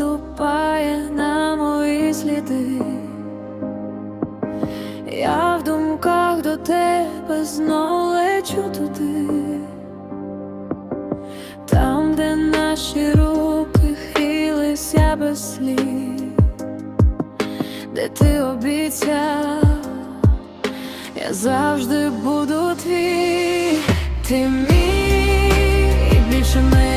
наступає на мої сліди. Я в думках до тебе знов лечу туди, там, де наші руки хилися без слів, де ти обіцяв, я завжди буду твій, ти мій, більше мені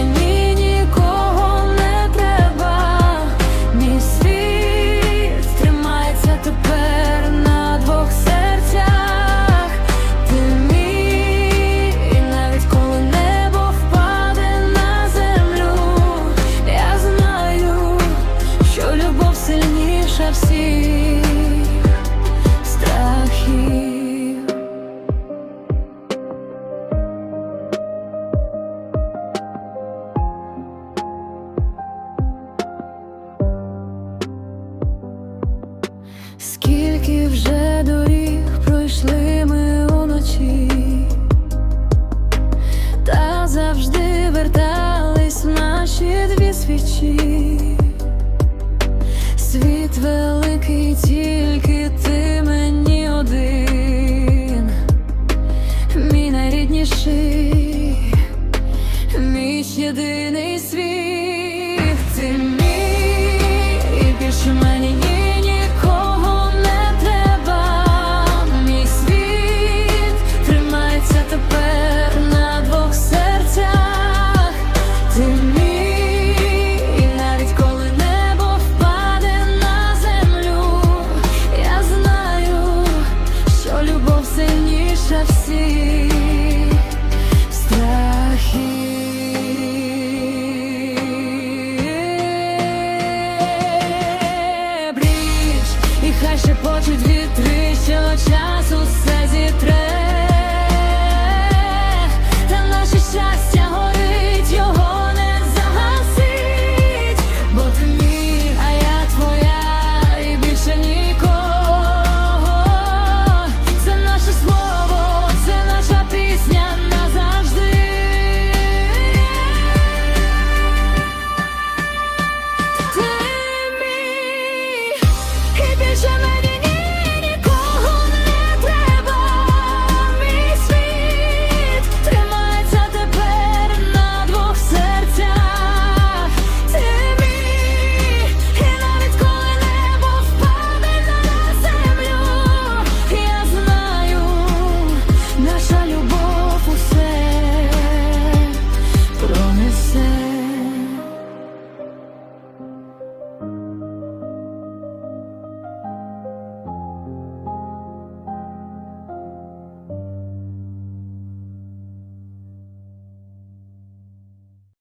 скільки вже доріг пройшли ми уночі, та завжди вертались в наші дві свічі, світ великий тільки ти мені один, мій найрідніший, мій єдиний світ.